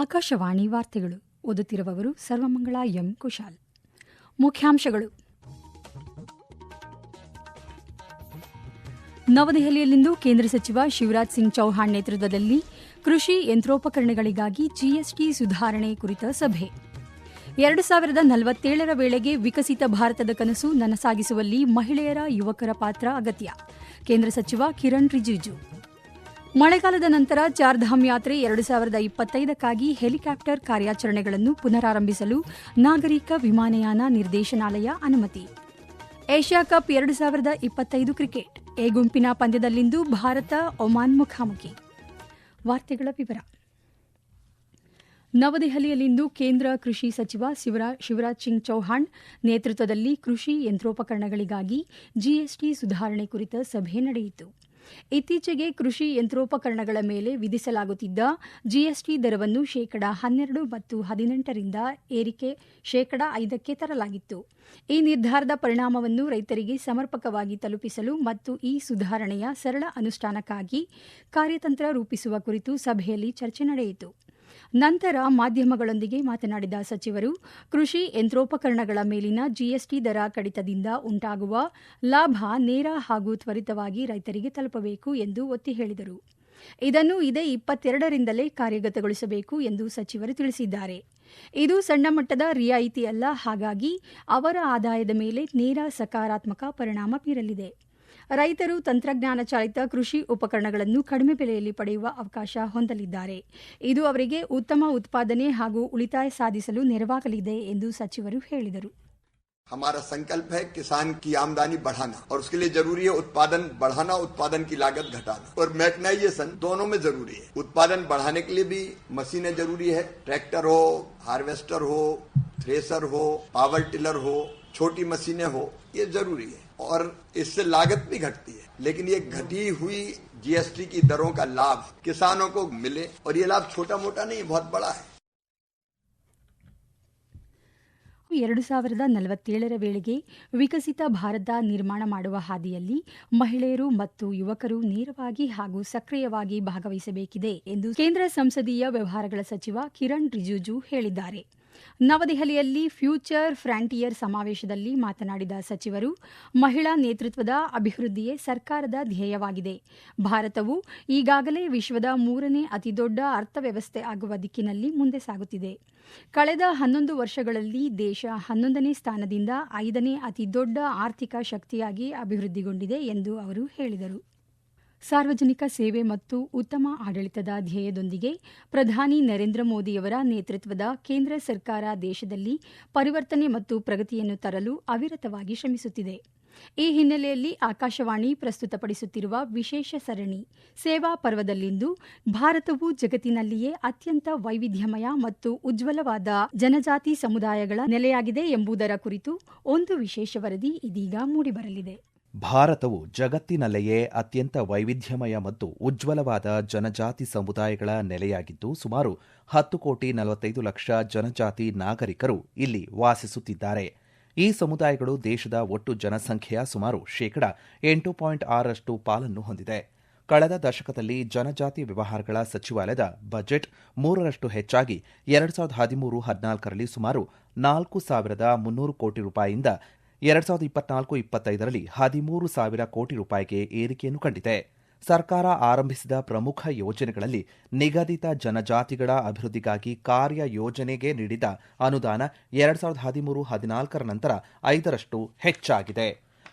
ಆಕಾಶವಾಣಿ ವಾರ್ತೆಗಳು ಓದುತ್ತಿರುವವರು ಸರ್ವಮಂಗಳ ಎಂ ಕುಶಾಲ್. ಮುಖ್ಯಾಂಶಗಳು. ನವದೆಹಲಿಯಲ್ಲಿಂದು ಕೇಂದ್ರ ಸಚಿವ ಶಿವರಾಜ್ ಸಿಂಗ್ ಚೌಹಾಣ್ ನೇತೃತ್ವದಲ್ಲಿ ಕೃಷಿ ಯಂತ್ರೋಪಕರಣಗಳಿಗಾಗಿ ಜಿಎಸ್ಟಿ ಸುಧಾರಣೆ ಕುರಿತ ಸಭೆ. ಎರಡು ಸಾವಿರದ ನಲವತ್ತೇಳರ ವೇಳೆಗೆ ವಿಕಸಿತ ಭಾರತದ ಕನಸು ನನಸಾಗಿಸುವಲ್ಲಿ ಮಹಿಳೆಯರ ಯುವಕರ ಪಾತ್ರ ಅಗತ್ಯ. ಕೇಂದ್ರ ಸಚಿವ ಕಿರಣ್ ರಿಜಿಜು. ಮಳೆಗಾಲದ ನಂತರ ಚಾರ್ಧಾಮ್ ಯಾತ್ರೆ ಎರಡು ಸಾವಿರದ ಇಪ್ಪತ್ತೈದಕ್ಕಾಗಿ ಹೆಲಿಕಾಪ್ಟರ್ ಕಾರ್ಯಾಚರಣೆಗಳನ್ನು ಪುನರಾರಂಭಿಸಲು ನಾಗರಿಕ ವಿಮಾನಯಾನ ನಿರ್ದೇಶನಾಲಯ ಅನುಮತಿ. ಏಷ್ಯಾ ಕಪ್ ಎರಡು ಸಾವಿರದ ಇಪ್ಪತ್ತೈದು ಕ್ರಿಕೆಟ್. ಎ ಗುಂಪಿನ ಪಂದ್ಯದಲ್ಲಿಂದು ಭಾರತ ಒಮಾನ್ ಮುಖಾಮುಖಿ. ವಾರ್ತೆಗಳ ವಿವರ. ನವದೆಹಲಿಯಲ್ಲಿಂದು ಕೇಂದ್ರ ಕೃಷಿ ಸಚಿವ ಶಿವರಾಜ್ ಸಿಂಗ್ ಚೌಹಾಣ್ ನೇತೃತ್ವದಲ್ಲಿ ಕೃಷಿ ಯಂತ್ರೋಪಕರಣಗಳಿಗಾಗಿ ಜಿಎಸ್ಟಿ ಸುಧಾರಣೆ ಕುರಿತ ಸಭೆ ನಡೆಯಿತು. ಇತ್ತೀಚೆಗೆ ಕೃಷಿ ಯಂತ್ರೋಪಕರಣಗಳ ಮೇಲೆ ವಿಧಿಸಲಾಗುತ್ತಿದ್ದ ಜಿಎಸ್ಟಿ ದರವನ್ನು ಶೇಕಡಾ ಹನ್ನೆರಡು ಮತ್ತು ಹದಿನೆಂಟರಿಂದ ಏರಿಕೆ ಶೇಕಡಾ ಐದಕ್ಕೆ ತರಲಾಗಿತ್ತು. ಈ ನಿರ್ಧಾರದ ಪರಿಣಾಮವನ್ನು ರೈತರಿಗೆ ಸಮರ್ಪಕವಾಗಿ ತಲುಪಿಸಲು ಮತ್ತು ಈ ಸುಧಾರಣೆಯ ಸರಳ ಅನುಷ್ಠಾನಕ್ಕಾಗಿ ಕಾರ್ಯತಂತ್ರ ರೂಪಿಸುವ ಕುರಿತು ಸಭೆಯಲ್ಲಿ ಚರ್ಚೆ ನಡೆಯಿತು. ನಂತರ ಮಾಧ್ಯಮಗಳೊಂದಿಗೆ ಮಾತನಾಡಿದ ಸಚಿವರು, ಕೃಷಿ ಯಂತ್ರೋಪಕರಣಗಳ ಮೇಲಿನ ಜಿಎಸ್ಟಿ ದರ ಕಡಿತದಿಂದ ಉಂಟಾಗುವ ಲಾಭ ನೇರ ಹಾಗೂ ತ್ವರಿತವಾಗಿ ರೈತರಿಗೆ ತಲುಪಬೇಕು ಎಂದು ಒತ್ತಿ ಹೇಳಿದರು. ಇದನ್ನು ಇದೇ ಇಪ್ಪತ್ತೆರಡರಿಂದಲೇ ಕಾರ್ಯಗತಗೊಳಿಸಬೇಕು ಎಂದು ಸಚಿವರು ತಿಳಿಸಿದ್ದಾರೆ. ಇದು ಸಣ್ಣ ಮಟ್ಟದ ರಿಯಾಯಿತಿಯಲ್ಲ, ಹಾಗಾಗಿ ಅವರ ಆದಾಯದ ಮೇಲೆ ನೇರ ಸಕಾರಾತ್ಮಕ ಪರಿಣಾಮ ಬೀರಲಿದೆ. ರೈತರು ತಂತ್ರಜ್ಞಾನ ಚಾಲಿತ ಕೃಷಿ ಉಪಕರಣಗಳನ್ನು ಕಡಿಮೆ ಬೆಲೆಯಲ್ಲಿ ಪಡೆಯುವ ಅವಕಾಶ ಹೊಂದಲಿದ್ದಾರೆ ಇದು ಅವರಿಗೆ ಉತ್ತಮ ಉತ್ಪಾದನೆ ಹಾಗೂ ಉಳಿತಾಯ ಸಾಧಿಸಲು ನೆರವಾಗಲಿದೆ ಎಂದು ಸಚಿವರು ಹೇಳಿದರು हमारा संकल्प है किसान की आमदनी बढ़ाना और उसके लिए जरूरी है उत्पादन बढ़ाना उत्पादन की लागत घटाना और मैकनाइजेशन दोनों में जरूरी है उत्पादन बढ़ाने के लिए भी मशीनें जरूरी है ट्रैक्टर हो हार्वेस्टर हो थ्रेसर हो पावर टिलर हो छोटी मशीनें हो ये जरूरी है और इससे लागत भी घटती है लेकिन ये घटी हुई जीएसटी की दरों का लाभ किसानों को मिले और ये लाभ छोटा मोटा नहीं बहुत बड़ा है ಎರಡು ಸಾವಿರದ ನಲವತ್ತೇಳರ ವೇಳೆಗೆ ವಿಕಸಿತ ಭಾರತ ನಿರ್ಮಾಣ ಮಾಡುವ ಹಾದಿಯಲ್ಲಿ ಮಹಿಳೆಯರು ಮತ್ತು ಯುವಕರು ನೇರವಾಗಿ ಹಾಗೂ ಸಕ್ರಿಯವಾಗಿ ಭಾಗವಹಿಸಬೇಕಿದೆ ಎಂದು ಕೇಂದ್ರ ಸಂಸದೀಯ ವ್ಯವಹಾರಗಳ ಸಚಿವ ಕಿರಣ್ ರಿಜಿಜು ಹೇಳಿದ್ದಾರೆ ನವದೆಹಲಿಯಲ್ಲಿ ಫ್ಯೂಚರ್ ಫ್ರಾಂಟಿಯರ್ ಸಮಾವೇಶದಲ್ಲಿ ಮಾತನಾಡಿದ ಸಚಿವರು, ಮಹಿಳಾ ನೇತೃತ್ವದ ಅಭಿವೃದ್ಧಿಯೇ ಸರ್ಕಾರದ ಧ್ಯೇಯವಾಗಿದೆ. ಭಾರತವು ಈಗಾಗಲೇ ವಿಶ್ವದ ಮೂರನೇ ಅತಿದೊಡ್ಡ ಅರ್ಥವ್ಯವಸ್ಥೆ ಆಗುವ ದಿಕ್ಕಿನಲ್ಲಿ ಮುಂದೆ ಸಾಗುತ್ತಿದೆ. ಕಳೆದ ಹನ್ನೊಂದು ವರ್ಷಗಳಲ್ಲಿ ದೇಶ ಹನ್ನೊಂದನೇ ಸ್ಥಾನದಿಂದ ಐದನೇ ಅತಿದೊಡ್ಡ ಆರ್ಥಿಕ ಶಕ್ತಿಯಾಗಿ ಅಭಿವೃದ್ಧಿಗೊಂಡಿದೆ ಎಂದು ಅವರು ಹೇಳಿದರು. ಸಾರ್ವಜನಿಕ ಸೇವೆ ಮತ್ತು ಉತ್ತಮ ಆಡಳಿತದ ಧ್ಯೇಯದೊಂದಿಗೆ ಪ್ರಧಾನಿ ನರೇಂದ್ರ ಮೋದಿಯವರ ನೇತೃತ್ವದ ಕೇಂದ್ರ ಸರ್ಕಾರ ದೇಶದಲ್ಲಿ ಪರಿವರ್ತನೆ ಮತ್ತು ಪ್ರಗತಿಯನ್ನು ತರಲು ಅವಿರತವಾಗಿ ಶ್ರಮಿಸುತ್ತಿದೆ. ಈ ಹಿನ್ನೆಲೆಯಲ್ಲಿ ಆಕಾಶವಾಣಿ ಪ್ರಸ್ತುತಪಡಿಸುತ್ತಿರುವ ವಿಶೇಷ ಸರಣಿ ಸೇವಾ ಪರ್ವದಲ್ಲಿಂದು ಭಾರತವು ಜಗತ್ತಿನಲ್ಲಿಯೇ ಅತ್ಯಂತ ವೈವಿಧ್ಯಮಯ ಮತ್ತು ಉಜ್ವಲವಾದ ಜನಜಾತಿ ಸಮುದಾಯಗಳ ನೆಲೆಯಾಗಿದೆ ಎಂಬುದರ ಕುರಿತು ಒಂದು ವಿಶೇಷ ವರದಿ ಇದೀಗ ಮೂಡಿಬರಲಿದೆ. ಭಾರತವು ಜಗತ್ತಿನಲ್ಲೆಯೇ ಅತ್ಯಂತ ವೈವಿಧ್ಯಮಯ ಮತ್ತು ಉಜ್ವಲವಾದ ಜನಜಾತಿ ಸಮುದಾಯಗಳ ನೆಲೆಯಾಗಿದ್ದು, ಸುಮಾರು ಹತ್ತು ಕೋಟಿ ನಲವತ್ತೈದು ಲಕ್ಷ ಜನಜಾತಿ ನಾಗರಿಕರು ಇಲ್ಲಿ ವಾಸಿಸುತ್ತಿದ್ದಾರೆ. ಈ ಸಮುದಾಯಗಳು ದೇಶದ ಒಟ್ಟು ಜನಸಂಖ್ಯೆಯ ಸುಮಾರು ಶೇಕಡ ಎಂಟು ಪಾಯಿಂಟ್ ಆರರಷ್ಟು ಪಾಲನ್ನು ಹೊಂದಿದೆ. ಕಳೆದ ದಶಕದಲ್ಲಿ ಜನಜಾತಿ ವ್ಯವಹಾರಗಳ ಸಚಿವಾಲಯದ ಬಜೆಟ್ ಮೂರರಷ್ಟು ಹೆಚ್ಚಾಗಿ ಎರಡು ಸಾವಿರದ ಹದಿಮೂರು ಹದಿನಾಲ್ಕರಲ್ಲಿ ಸುಮಾರು ನಾಲ್ಕು ಸಾವಿರದ ಮುನ್ನೂರು ಕೋಟಿ ರೂಪಾಯಿಯಿಂದ ಎರಡ್ ಸಾವಿರದ ಇಪ್ಪತ್ನಾಲ್ಕು ಇಪ್ಪತ್ತೈದರಲ್ಲಿ ಹದಿಮೂರು ಸಾವಿರ ಕೋಟಿ ರೂಪಾಯಿಗೆ ಏರಿಕೆಯನ್ನು ಕಂಡಿದೆ. ಸರ್ಕಾರ ಆರಂಭಿಸಿದ ಪ್ರಮುಖ ಯೋಜನೆಗಳಲ್ಲಿ ನಿಗದಿತ ಜನಜಾತಿಗಳ ಅಭಿವೃದ್ಧಿಗಾಗಿ ಕಾರ್ಯ ಯೋಜನೆಗೆ ನೀಡಿದ ಅನುದಾನ ಎರಡ್ ಸಾವಿರದ ಹದಿಮೂರು ಹದಿನಾಲ್ಕರ ನಂತರ ಐದರಷ್ಟು ಹೆಚ್ಚಾಗಿದೆ.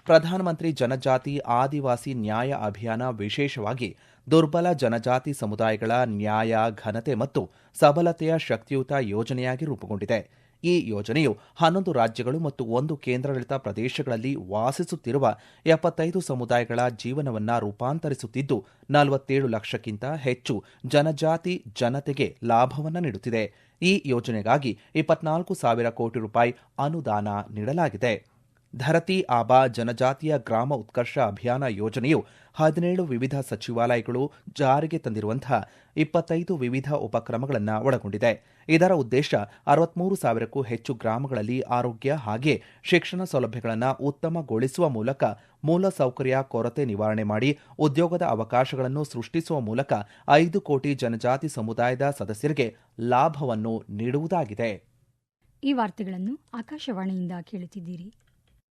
ಪ್ರಧಾನಮಂತ್ರಿ ಜನಜಾತಿ ಆದಿವಾಸಿ ನ್ಯಾಯ ಅಭಿಯಾನ ವಿಶೇಷವಾಗಿ ದುರ್ಬಲ ಜನಜಾತಿ ಸಮುದಾಯಗಳ ನ್ಯಾಯ ಘನತೆ ಮತ್ತು ಸಬಲತೆಯ ಶಕ್ತಿಯುತ ಯೋಜನೆಯಾಗಿ ರೂಪುಗೊಂಡಿದೆ. ಈ ಯೋಜನೆಯು ಹನ್ನೊಂದು ರಾಜ್ಯಗಳು ಮತ್ತು ಒಂದು ಕೇಂದ್ರಾಡಳಿತ ಪ್ರದೇಶಗಳಲ್ಲಿ ವಾಸಿಸುತ್ತಿರುವ ಎಪ್ಪತ್ತೈದು ಸಮುದಾಯಗಳ ಜೀವನವನ್ನ ರೂಪಾಂತರಿಸುತ್ತಿದ್ದು, ನಲವತ್ತೇಳು ಲಕ್ಷಕ್ಕಿಂತ ಹೆಚ್ಚು ಜನಜಾತಿ ಜನತೆಗೆ ಲಾಭವನ್ನು ನೀಡುತ್ತಿದೆ. ಈ ಯೋಜನೆಗಾಗಿ ಇಪ್ಪತ್ನಾಲ್ಕು ಸಾವಿರ ಕೋಟಿ ರೂಪಾಯಿ ಅನುದಾನ ನೀಡಲಾಗಿದೆ. ಧರತಿ ಆಬಾ ಜನಜಾತಿಯ ಗ್ರಾಮ ಉತ್ಕರ್ಷ ಅಭಿಯಾನ ಯೋಜನೆಯು ಹದಿನೇಳು ವಿವಿಧ ಸಚಿವಾಲಯಗಳು ಜಾರಿಗೆ ತಂದಿರುವಂತಹ ಇಪ್ಪತ್ತೈದು ವಿವಿಧ ಉಪಕ್ರಮಗಳನ್ನು ಒಳಗೊಂಡಿದೆ. ಇದರ ಉದ್ದೇಶ ಅರವತ್ಮೂರು ಸಾವಿರಕ್ಕೂ ಹೆಚ್ಚು ಗ್ರಾಮಗಳಲ್ಲಿ ಆರೋಗ್ಯ ಹಾಗೆಯೇ ಶಿಕ್ಷಣ ಸೌಲಭ್ಯಗಳನ್ನು ಉತ್ತಮಗೊಳಿಸುವ ಮೂಲಕ ಮೂಲಸೌಕರ್ಯ ಕೊರತೆ ನಿವಾರಣೆ ಮಾಡಿ ಉದ್ಯೋಗದ ಅವಕಾಶಗಳನ್ನು ಸೃಷ್ಟಿಸುವ ಮೂಲಕ ಐದು ಕೋಟಿ ಜನಜಾತಿ ಸಮುದಾಯದ ಸದಸ್ಯರಿಗೆ ಲಾಭವನ್ನು ನೀಡುವುದಾಗಿದೆ. ಈ ವಾರ್ತೆಗಳನ್ನು ಆಕಾಶವಾಣಿಯಿಂದ ಕೇಳುತ್ತಿದ್ದೀರಿ.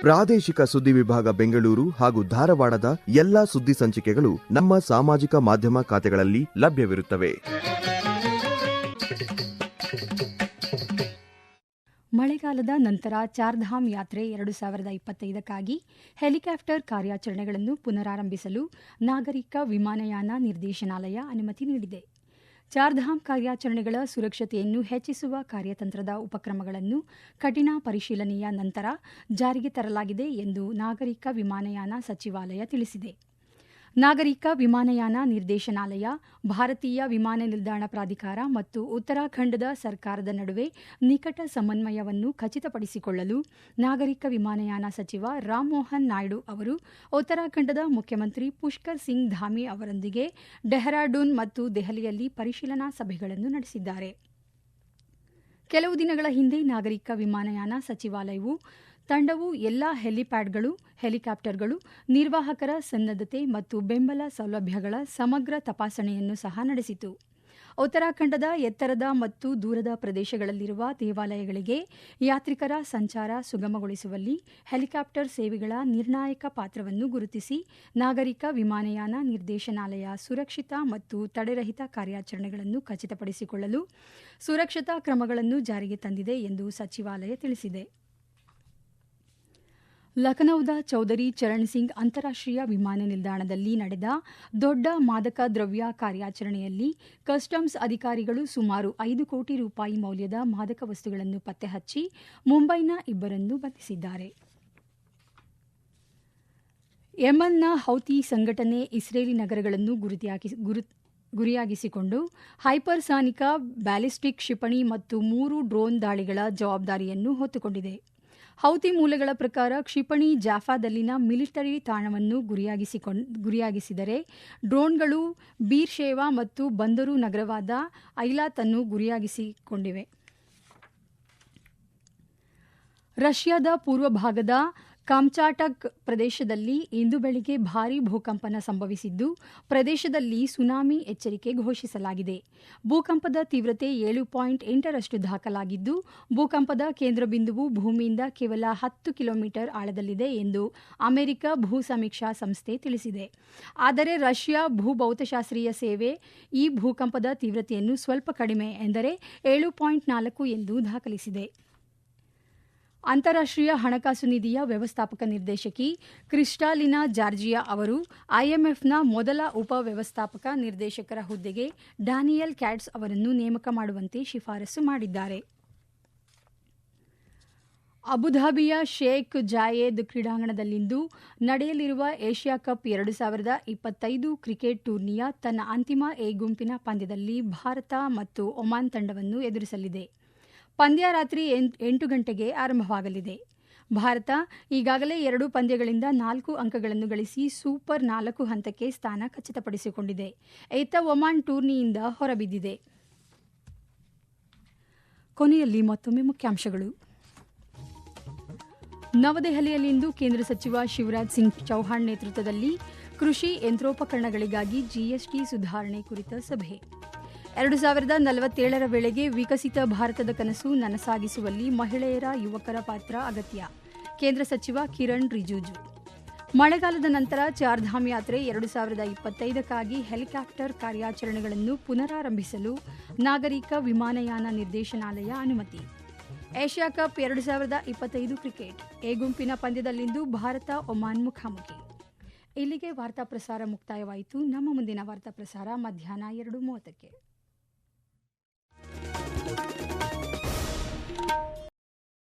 ಪ್ರಾದೇಶಿಕ ಸುದ್ದಿ ವಿಭಾಗ ಬೆಂಗಳೂರು ಹಾಗೂ ಧಾರವಾಡದ ಎಲ್ಲಾ ಸುದ್ದಿ ಸಂಚಿಕೆಗಳು ನಮ್ಮ ಸಾಮಾಜಿಕ ಮಾಧ್ಯಮ ಖಾತೆಗಳಲ್ಲಿ ಲಭ್ಯವಿರುತ್ತವೆ. ಮಳೆಗಾಲದ ನಂತರ ಚಾರ್ಧಾಮ್ ಯಾತ್ರೆ ಎರಡು ಸಾವಿರದ ಇಪ್ಪತ್ತೈದಕ್ಕಾಗಿ ಹೆಲಿಕಾಪ್ಟರ್ ಕಾರ್ಯಾಚರಣೆಗಳನ್ನು ಪುನರಾರಂಭಿಸಲು ನಾಗರಿಕ ವಿಮಾನಯಾನ ನಿರ್ದೇಶನಾಲಯ ಅನುಮತಿ ನೀಡಿದೆ. ಚಾರ್ಧಾಮ್ ಕಾರ್ಯಾಚರಣೆಗಳ ಸುರಕ್ಷತೆಯನ್ನು ಹೆಚ್ಚಿಸುವ ಕಾರ್ಯತಂತ್ರದ ಉಪಕ್ರಮಗಳನ್ನು ಕಠಿಣ ಪರಿಶೀಲನೆಯ ನಂತರ ಜಾರಿಗೆ ತರಲಾಗಿದೆ ಎಂದು ನಾಗರಿಕ ವಿಮಾನಯಾನ ಸಚಿವಾಲಯ ತಿಳಿಸಿದೆ. ನಾಗರಿಕ ವಿಮಾನಯಾನ ನಿರ್ದೇಶನಾಲಯ, ಭಾರತೀಯ ವಿಮಾನ ನಿಲ್ದಾಣ ಪ್ರಾಧಿಕಾರ ಮತ್ತು ಉತ್ತರಾಖಂಡದ ಸರ್ಕಾರದ ನಡುವೆ ನಿಕಟ ಸಮನ್ವಯವನ್ನು ಖಚಿತಪಡಿಸಿಕೊಳ್ಳಲು ನಾಗರಿಕ ವಿಮಾನಯಾನ ಸಚಿವ ರಾಮ್ಮೋಹನ್ ನಾಯ್ಡು ಅವರು ಉತ್ತರಾಖಂಡದ ಮುಖ್ಯಮಂತ್ರಿ ಪುಷ್ಕರ್ ಸಿಂಗ್ ಧಾಮಿ ಅವರೊಂದಿಗೆ ಡೆಹ್ರಾಡೂನ್ ಮತ್ತು ದೆಹಲಿಯಲ್ಲಿ ಪರಿಶೀಲನಾ ಸಭೆಗಳನ್ನು ನಡೆಸಿದ್ದಾರೆ. ಕೆಲವು ದಿನಗಳ ಹಿಂದೆ ನಾಗರಿಕ ವಿಮಾನಯಾನ ಸಚಿವಾಲಯವು ತಂಡವು ಎಲ್ಲಾ ಹೆಲಿಪ್ಯಾಡ್ಗಳು, ಹೆಲಿಕಾಪ್ಟರ್ಗಳು, ನಿರ್ವಾಹಕರ ಸನ್ನದ್ಧತೆ ಮತ್ತು ಬೆಂಬಲ ಸೌಲಭ್ಯಗಳ ಸಮಗ್ರ ತಪಾಸಣೆಯನ್ನು ಸಹ ನಡೆಸಿತು. ಉತ್ತರಾಖಂಡದ ಎತ್ತರದ ಮತ್ತು ದೂರದ ಪ್ರದೇಶಗಳಲ್ಲಿರುವ ದೇವಾಲಯಗಳಿಗೆ ಯಾತ್ರಿಕರ ಸಂಚಾರ ಸುಗಮಗೊಳಿಸುವಲ್ಲಿ ಹೆಲಿಕಾಪ್ಟರ್ ಸೇವೆಗಳ ನಿರ್ಣಾಯಕ ಪಾತ್ರವನ್ನು ಗುರುತಿಸಿ ನಾಗರಿಕ ವಿಮಾನಯಾನ ನಿರ್ದೇಶನಾಲಯ ಸುರಕ್ಷಿತ ಮತ್ತು ತಡೆರಹಿತ ಕಾರ್ಯಾಚರಣೆಗಳನ್ನು ಖಚಿತಪಡಿಸಿಕೊಳ್ಳಲು ಸುರಕ್ಷತಾ ಕ್ರಮಗಳನ್ನು ಜಾರಿಗೆ ತಂದಿದೆ ಎಂದು ಸಚಿವಾಲಯ ತಿಳಿಸಿದೆ. ಲಖನೌದ ಚೌಧರಿ ಚರಣ್ ಸಿಂಗ್ ಅಂತಾರಾಷ್ಟ್ರೀಯ ವಿಮಾನ ನಿಲ್ದಾಣದಲ್ಲಿ ನಡೆದ ದೊಡ್ಡ ಮಾದಕ ದ್ರವ್ಯ ಕಾರ್ಯಾಚರಣೆಯಲ್ಲಿ ಕಸ್ಟಮ್ಸ್ ಅಧಿಕಾರಿಗಳು ಸುಮಾರು ಐದು ಕೋಟಿ ರೂಪಾಯಿ ಮೌಲ್ಯದ ಮಾದಕ ವಸ್ತುಗಳನ್ನು ಪತ್ತೆ ಹಚ್ಚಿ ಮುಂಬೈನ ಇಬ್ಬರನ್ನು ಬಂಧಿಸಿದ್ದಾರೆ. ಯಮನ್ನ ಹೌತಿ ಸಂಘಟನೆ ಇಸ್ರೇಲಿ ನಗರಗಳನ್ನು ಗುರುತಿಯಾಗಿ, ಗುರು, ಗುರಿಯಾಗಿಸಿಕೊಂಡು ಹೈಪರ್ಸಾನಿಕ ಬ್ಯಾಲಿಸ್ಟಿಕ್ ಕ್ಷಿಪಣಿ ಮತ್ತು ಮೂರು ಡ್ರೋನ್ ದಾಳಿಗಳ ಜವಾಬ್ದಾರಿಯನ್ನು ಹೊತ್ತುಕೊಂಡಿದೆ. ಹೌತಿ ಮೂಲಗಳ ಪ್ರಕಾರ ಕ್ಷಿಪಣಿ ಜಾಫಾದಲ್ಲಿನ ಮಿಲಿಟರಿ ತಾಣವನ್ನು ಗುರಿಯಾಗಿಸಿಕೊಂಡ್, ಗುರಿಯಾಗಿಸಿದರೆ ಡ್ರೋನ್ಗಳು ಬೀರ್ಶೇವಾ ಮತ್ತು ಬಂದರು ನಗರವಾದ ಐಲಾತ್ ಅನ್ನು ಗುರಿಯಾಗಿಸಿಕೊಂಡಿವೆ. ರಷ್ಯಾದ ಪೂರ್ವ ಭಾಗದ ಕಾಮ್ಚಾಟಕ್ ಪ್ರದೇಶದಲ್ಲಿ ಇಂದು ಬೆಳಿಗ್ಗೆ ಭಾರೀ ಭೂಕಂಪನ ಸಂಭವಿಸಿದ್ದು, ಪ್ರದೇಶದಲ್ಲಿ ಸುನಾಮಿ ಎಚ್ಚರಿಕೆ ಘೋಷಿಸಲಾಗಿದೆ. ಭೂಕಂಪದ ತೀವ್ರತೆ ಏಳು ಪಾಯಿಂಟ್ ಎಂಟರಷ್ಟು ದಾಖಲಾಗಿದ್ದು, ಭೂಕಂಪದ ಕೇಂದ್ರ ಬಿಂದುವು ಭೂಮಿಯಿಂದ ಕೇವಲ ಹತ್ತು ಕಿಲೋಮೀಟರ್ ಆಳದಲ್ಲಿದೆ ಎಂದು ಅಮೆರಿಕ ಭೂ ಸಮೀಕ್ಷಾ ಸಂಸ್ಥೆ ತಿಳಿಸಿದೆ. ಆದರೆ ರಷ್ಯಾ ಭೂಭೌತಶಾಸ್ತ್ರೀಯ ಸೇವೆ ಈ ಭೂಕಂಪದ ತೀವ್ರತೆಯನ್ನು ಸ್ವಲ್ಪ ಕಡಿಮೆ ಎಂದರೆ ಏಳು ಪಾಯಿಂಟ್ ನಾಲ್ಕು ಎಂದು ದಾಖಲಿಸಿದೆ. ಅಂತಾರಾಷ್ಟ್ರೀಯ ಹಣಕಾಸು ನಿಧಿಯ ವ್ಯವಸ್ಥಾಪಕ ನಿರ್ದೇಶಕಿ ಕ್ರಿಸ್ಟಾಲಿನಾ ಜಾರ್ಜಿಯಾ ಅವರು ಐಎಂಎಫ್ನ ಮೊದಲ ಉಪ ವ್ಯವಸ್ಥಾಪಕ ನಿರ್ದೇಶಕರ ಹುದ್ದೆಗೆ ಡಾನಿಯಲ್ ಕ್ಯಾಟ್ಸ್ ಅವರನ್ನು ನೇಮಕ ಮಾಡುವಂತೆ ಶಿಫಾರಸು ಮಾಡಿದ್ದಾರೆ. ಅಬುಧಾಬಿಯ ಶೇಖ್ ಜಾಯೇದ್ ಕ್ರೀಡಾಂಗಣದಲ್ಲಿಂದು ನಡೆಯಲಿರುವ ಏಷ್ಯಾ ಕಪ್ ಎರಡು ಸಾವಿರದ ಇಪ್ಪತ್ತೈದು ಕ್ರಿಕೆಟ್ ಟೂರ್ನಿಯ ತನ್ನ ಅಂತಿಮ ಎ ಗುಂಪಿನ ಪಂದ್ಯದಲ್ಲಿ ಭಾರತ ಮತ್ತು ಒಮಾನ್ ತಂಡವನ್ನು ಎದುರಿಸಲಿದೆ. ಪಂದ್ಯ ರಾತ್ರಿ ಎಂಟು ಗಂಟೆಗೆ ಆರಂಭವಾಗಲಿದೆ. ಭಾರತ ಈಗಾಗಲೇ ಎರಡು ಪಂದ್ಯಗಳಿಂದ ನಾಲ್ಕು ಅಂಕಗಳನ್ನು ಗಳಿಸಿ ಸೂಪರ್ ನಾಲ್ಕು ಹಂತಕ್ಕೆ ಸ್ಥಾನ ಖಚಿತಪಡಿಸಿಕೊಂಡಿದೆ. ಏತ ಒಮಾನ್ ಟೂರ್ನಿಯಿಂದ ಹೊರಬಿದ್ದಿದೆ. ಕೊನೆಯಲ್ಲಿ ಮತ್ತೊಮ್ಮೆ ಮುಖ್ಯಾಂಶಗಳು. ನವದೆಹಲಿಯಲ್ಲಿಂದು ಕೇಂದ್ರ ಸಚಿವ ಶಿವರಾಜ್ ಸಿಂಗ್ ಚೌಹಾಣ್ ನೇತೃತ್ವದಲ್ಲಿ ಕೃಷಿ ಯಂತ್ರೋಪಕರಣಗಳಿಗಾಗಿ ಜಿಎಸ್ಟಿ ಸುಧಾರಣೆ ಕುರಿತ ಸಭೆ. ಎರಡು ಸಾವಿರದ ನಲವತ್ತೇಳರ ವೇಳೆಗೆ ವಿಕಸಿತ ಭಾರತದ ಕನಸು ನನಸಾಗಿಸುವಲ್ಲಿ ಮಹಿಳೆಯರ, ಯುವಕರ ಪಾತ್ರ ಅಗತ್ಯ. ಕೇಂದ್ರ ಸಚಿವ ಕಿರಣ್ ರಿಜಿಜು. ಮಳೆಗಾಲದ ನಂತರ ಚಾರ್ಧಾಮ್ ಯಾತ್ರೆ ಎರಡು ಸಾವಿರದ ಇಪ್ಪತ್ತೈದಕ್ಕಾಗಿ ಹೆಲಿಕಾಪ್ಟರ್ ಕಾರ್ಯಾಚರಣೆಗಳನ್ನು ಪುನರಾರಂಭಿಸಲು ನಾಗರಿಕ ವಿಮಾನಯಾನ ನಿರ್ದೇಶನಾಲಯ ಅನುಮತಿ. ಏಷ್ಯಾ ಕಪ್ ಎರಡು ಸಾವಿರದ ಇಪ್ಪತ್ತೈದು ಕ್ರಿಕೆಟ್, ಎ ಗುಂಪಿನ ಪಂದ್ಯದಲ್ಲಿಂದು ಭಾರತ ಒಮಾನ್ ಮುಖಾಮುಖಿ. ಇಲ್ಲಿಗೆ ವಾರ್ತಾ ಪ್ರಸಾರ ಮುಕ್ತಾಯವಾಯಿತು. ನಮ್ಮ ಮುಂದಿನ ವಾರ್ತಾ ಪ್ರಸಾರ ಮಧ್ಯಾಹ್ನ ಎರಡು ಮೂವತ್ತಕ್ಕೆ.